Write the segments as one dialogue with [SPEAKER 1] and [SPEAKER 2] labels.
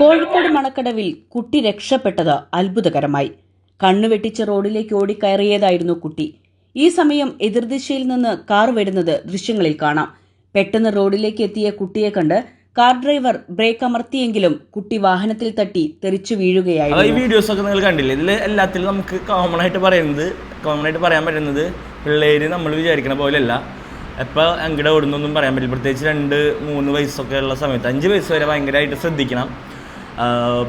[SPEAKER 1] കോഴിക്കോട് മണക്കടവിൽ കുട്ടി രക്ഷപ്പെട്ടത് അത്ഭുതകരമായി. കണ്ണുവെട്ടിച്ച റോഡിലേക്ക് ഓടിക്കയറിയതായിരുന്നു കുട്ടി. ഈ സമയം എതിർദിശയിൽ നിന്ന് കാർ വരുന്നത് ദൃശ്യങ്ങളിൽ കാണാം. പെട്ടെന്ന് റോഡിലേക്ക് എത്തിയ കുട്ടിയെ കണ്ട് കാർ ഡ്രൈവർ ബ്രേക്ക് അമർത്തിയെങ്കിലും കുട്ടി വാഹനത്തിൽ തട്ടി തെറിച്ചു
[SPEAKER 2] വീഴുകയായിരുന്നു. ഈ വീഡിയോസ് ഒക്കെ നിങ്ങൾ കണ്ടില്ലേ? ഇതിൽ എല്ലാത്തിലും നമുക്ക് കോമൺ ആയിട്ട് പറയുന്നത് കോമൺ ആയിട്ട് പറയാൻ പറ്റുന്നത് പിള്ളേര് നമ്മൾ വിചാരിക്കുന്ന പോലെയല്ല. എപ്പോൾ അങ്ങടെ ഓടുന്നൊന്നും പറയാൻ പറ്റില്ല. പ്രത്യേകിച്ച് രണ്ട് മൂന്ന് വയസ്സൊക്കെ ഉള്ള സമയത്ത് അഞ്ച് വയസ്സ് വരെ ഭയങ്കരമായിട്ട് ശ്രദ്ധിക്കണം.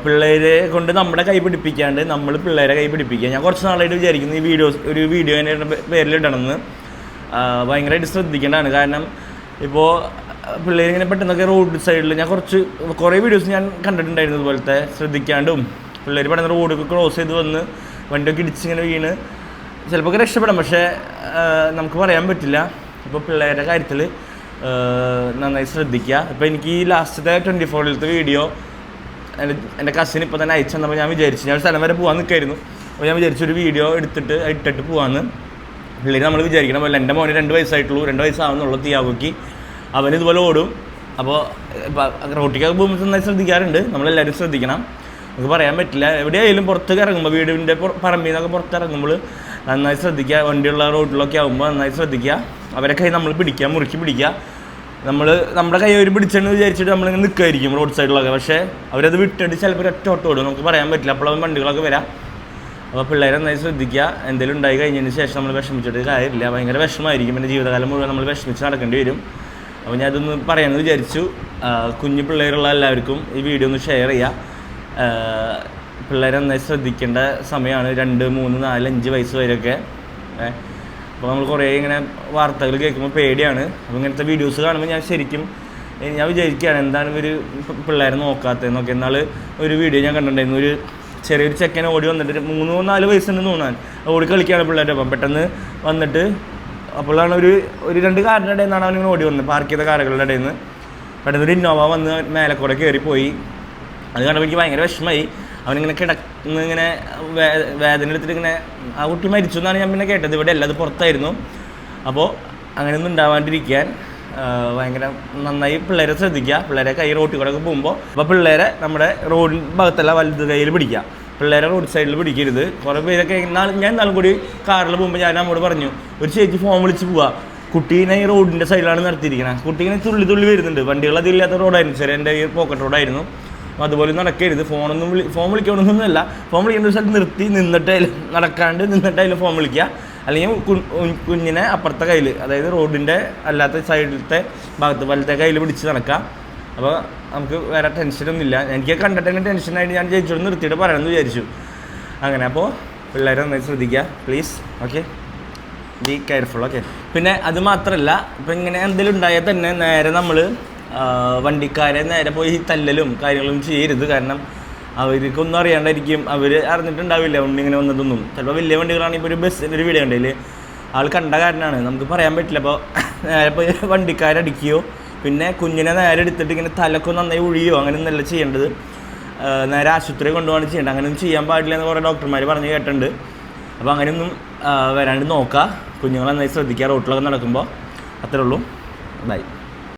[SPEAKER 2] പിള്ളേരെ കൊണ്ട് നമ്മുടെ കൈ പിടിപ്പിക്കാണ്ട് നമ്മൾ പിള്ളേരെ കൈ പിടിപ്പിക്കുക. ഞാൻ കുറച്ച് നാളായിട്ട് വിചാരിക്കുന്നു ഈ വീഡിയോസ് ഒരു വീഡിയോ എന്റെ പേരിലിടണമെന്ന്. ഭയങ്കരമായിട്ട് ശ്രദ്ധിക്കേണ്ടതാണ്. കാരണം ഇപ്പോൾ പിള്ളേരിങ്ങനെ പെട്ടെന്നൊക്കെ റോഡ് സൈഡിൽ ഞാൻ കുറച്ച് കുറേ വീഡിയോസ് ഞാൻ കണ്ടിട്ടുണ്ടായിരുന്നു ഇതുപോലത്തെ ശ്രദ്ധിക്കാണ്ടും. പിള്ളേർ പെട്ടെന്ന് റോഡൊക്കെ ക്രോസ് ചെയ്ത് വന്ന് വണ്ടിയൊക്കെ ഇടിച്ചിങ്ങനെ വീണ്. ചിലപ്പോൾ ഒക്കെ രക്ഷപ്പെടാം പക്ഷേ നമുക്ക് പറയാൻ പറ്റില്ല. ഇപ്പോൾ പിള്ളേരുടെ കാര്യത്തിൽ നന്നായി ശ്രദ്ധിക്കുക. ഇപ്പോൾ എനിക്ക് ഈ ലാസ്റ്റത്തെ ട്വന്റി ഫോറിലത്തെ വീഡിയോ എന്റെ കസിൻ ഇപ്പോൾ തന്നെ അയച്ചു തന്നപ്പോൾ ഞാൻ വിചാരിച്ചു ഞാൻ സ്ഥലം വരെ പോകാൻ നിൽക്കായിരുന്നു അപ്പോൾ ഞാൻ വിചാരിച്ചു ഒരു വീഡിയോ എടുത്തിട്ട് ഇട്ടിട്ട് പോകാമെന്ന് പിള്ളേർ നമ്മൾ വിചാരിക്കണം പോലെ എന്റെ മോനെ രണ്ട് വയസ്സായിട്ടുള്ളൂ രണ്ട് വയസ്സാവുന്നുള്ളൂ തീയാവുക്കി. അവൻ ഇതുപോലെ ഓടും. അപ്പോൾ റോട്ടിക്കൊക്കെ പോകുമ്പോൾ നന്നായി ശ്രദ്ധിക്കാറുണ്ട്. നമ്മളെല്ലാവരും ശ്രദ്ധിക്കണം. നമുക്ക് പറയാൻ പറ്റില്ല. എവിടെയായാലും പുറത്തേക്ക് ഇറങ്ങുമ്പോൾ വീടിന്റെ പുറ- പറമ്പിൽ നിന്നൊക്കെ പുറത്തിറങ്ങുമ്പോൾ നന്നായി ശ്രദ്ധിക്കുക. വണ്ടിയുള്ള റോഡിലൊക്കെ ആകുമ്പോൾ നന്നായി ശ്രദ്ധിക്കുക. അവരെ കൈ നമ്മൾ പിടിക്കുക മുറുക്കി പിടിക്കുക. നമ്മൾ നമ്മുടെ കൈ അവർ പിടിച്ചെന്ന് വിചാരിച്ചിട്ട് നമ്മളിങ്ങനെ നിൽക്കുമായിരിക്കും റോഡ് സൈഡിലൊക്കെ പക്ഷേ അവരത് വിട്ടിട്ട് ചിലപ്പോൾ ഒറ്റ ഓട്ടം ഓടും. നമുക്ക് പറയാൻ പറ്റില്ല. അപ്പോൾ അവൻ വണ്ടികളൊക്കെ വരാം. അപ്പോൾ പിള്ളേരെ നന്നായി ശ്രദ്ധിക്കുക. എന്തെങ്കിലും ഉണ്ടായി കഴിഞ്ഞതിന് ശേഷം നമ്മൾ വിഷമിച്ചിട്ട് കാര്യമില്ല. ഭയങ്കര വിഷമമായിരിക്കും. എന്റെ ജീവിതകാലം മുഴുവൻ നമ്മൾ വിഷമിച്ച് നടക്കേണ്ടി വരും. അപ്പോൾ ഞാൻ അതൊന്ന് പറയാമെന്ന് വിചാരിച്ചു. കുഞ്ഞു പിള്ളേരുള്ള എല്ലാവർക്കും ഈ വീഡിയോ ഒന്ന് ഷെയർ ചെയ്യുക പിള്ളേരെ നന്നായി ശ്രദ്ധിക്കേണ്ട സമയമാണ് രണ്ട് മൂന്ന് നാല് അഞ്ച് വയസ്സ് വരെയൊക്കെ. അപ്പോൾ നമ്മൾ കുറേ ഇങ്ങനെ വാർത്തകൾ കേൾക്കുമ്പോൾ പേടിയാണ്. അപ്പോൾ ഇങ്ങനത്തെ വീഡിയോസ് കാണുമ്പോൾ ഞാൻ ശരിക്കും ഞാൻ വിചാരിക്കുകയാണ് എന്താണ് ഇവർ പിള്ളേരെ നോക്കാത്തതെന്നൊക്കെ. എന്നാൽ ഒരു വീഡിയോ ഞാൻ കണ്ടിട്ടുണ്ടായിരുന്നു. ഒരു ചെറിയൊരു ചെക്കൻ ഓടി വന്നിട്ട് മൂന്നോ നാല് വയസ്സുണ്ട് തോന്നാൻ ഓടി കളിക്കുകയാണ് പിള്ളേരുടെ അപ്പം പെട്ടെന്ന് വന്നിട്ട് അപ്പോഴാണ് ഒരു ഒരു രണ്ട് കാറിന്റെ ഇടയിൽ നിന്നാണ് അവനിങ്ങനെ ഓടി വന്നത്. പാർക്ക് ചെയ്ത കാറുകളുടെ ഇടയിൽ നിന്ന്. പെട്ടെന്ന് ഒരു ഇന്നോവ വന്ന് മേലക്കൂടെ കയറിപ്പോയി അത് കണ്ടപ്പോൾ എനിക്ക് ഭയങ്കര വിഷമമായി. അവനിങ്ങനെ കിടന്ന് ഇങ്ങനെ വേദന എടുത്തിട്ട് ഇങ്ങനെ ആ കുട്ടി മരിച്ചു എന്നാണ് ഞാൻ പിന്നെ കേട്ടത്. ഇവിടെ എല്ലാം പുറത്തായിരുന്നു. അപ്പോൾ അങ്ങനെയൊന്നും ഉണ്ടാവാണ്ടിരിക്കാൻ ഭയങ്കര നന്നായി പിള്ളേരെ ശ്രദ്ധിക്കുക. പിള്ളേരെ കൈ റോട്ടിൽ കൂടെ ഒക്കെ പോകുമ്പോൾ അപ്പോൾ പിള്ളേരെ നമ്മുടെ റോഡിൻ ഭാഗത്തല്ല വലുത് കയ്യിൽ പിടിക്കുക. പിള്ളേരെ റോഡ് സൈഡിൽ പിടിക്കരുത്. കുറേ പേരൊക്കെ ഞാൻ നാളും കൂടി കാറിൽ പോകുമ്പോൾ ഞാൻ നമ്മോട് പറഞ്ഞു ഒരു ചേച്ചി ഫോൺ വിളിച്ച് പോവുക കുട്ടീനെ ഈ റോഡിന്റെ സൈഡിലാണ് നിർത്തിയിരിക്കുന്നത് കുട്ടീനെ തുള്ളി തുള്ളി വരുന്നുണ്ട്. വണ്ടികൾ അതില്ലാത്ത റോഡായിരുന്നു. ചെറിയ എന്റെ ഈ പോക്കറ്റ് റോഡായിരുന്നു. അതുപോലെ നടക്കരുത്. ഫോണൊന്നും വിളി ഫോൺ വിളിക്കണമെന്നൊന്നുമല്ല. ഫോൺ വിളിക്കേണ്ട സ്ഥലത്ത് നിർത്തി നിന്നിട്ട് നടക്കാണ്ട് നിന്നിട്ട് അതിൽ ഫോൺ വിളിക്കുക. അല്ലെങ്കിൽ കുഞ്ഞിനെ അപ്പുറത്തെ കയ്യിൽ അതായത് റോഡിന്റെ അല്ലാത്ത സൈഡിലത്തെ ഭാഗത്ത് വലത്തെ കയ്യിൽ പിടിച്ച് നടക്കാം അപ്പോൾ നമുക്ക് വേറെ ടെൻഷനൊന്നുമില്ല. എനിക്ക് കണ്ടിട്ട് തന്നെ ടെൻഷനായിട്ട് ഞാൻ ജയിച്ചോട് നിർത്തിയിട്ട് പറയണമെന്ന് വിചാരിച്ചു. അങ്ങനെ അപ്പോൾ പിള്ളേരെ നന്നായി ശ്രദ്ധിക്കുക. Please okay be careful okay പിന്നെ അത് മാത്രമല്ല ഇപ്പം ഇങ്ങനെ എന്തെങ്കിലും ഉണ്ടായാൽ തന്നെ നേരെ നമ്മൾ വണ്ടിക്കാരെ നേരെ പോയി തല്ലലും കാര്യങ്ങളും ചെയ്യരുത്. കാരണം അവർക്കൊന്നും അറിയാണ്ടായിരിക്കും. അവർ അറിഞ്ഞിട്ടുണ്ടാവില്ല വണ്ടി ഇങ്ങനെ വന്നതൊന്നും. ചിലപ്പോൾ വലിയ വണ്ടികളാണെങ്കിൽ ഇപ്പോൾ ഒരു ബസ്സിന്റെ ഒരു വീഡിയോ ഉണ്ടെങ്കിൽ ആൾ കണ്ട കാരനാണ് നമുക്ക് പറയാൻ പറ്റില്ല. അപ്പോൾ നേരെ പോയി വണ്ടിക്കാരടിക്കുകയോ പിന്നെ കുഞ്ഞിനെ നേരെ എടുത്തിട്ട് ഇങ്ങനെ തലക്കൊന്ന് നന്നായി ഒഴിയോ അങ്ങനെയൊന്നല്ല ചെയ്യേണ്ടത്. നേരെ ആശുപത്രി കൊണ്ടുപോകാണ് ചെയ്യേണ്ടത്. അങ്ങനെയൊന്നും ചെയ്യാൻ പാടില്ല എന്ന് കുറേ ഡോക്ടർമാർ പറഞ്ഞ് കേട്ടിട്ടുണ്ട്. അപ്പോൾ അങ്ങനെയൊന്നും വരാണ്ട് നോക്കുക കുഞ്ഞുങ്ങളെ നന്നായി ശ്രദ്ധിക്കുക. റോട്ടിലൊക്കെ നടക്കുമ്പോൾ അത്രേ ഉള്ളൂ. ബൈ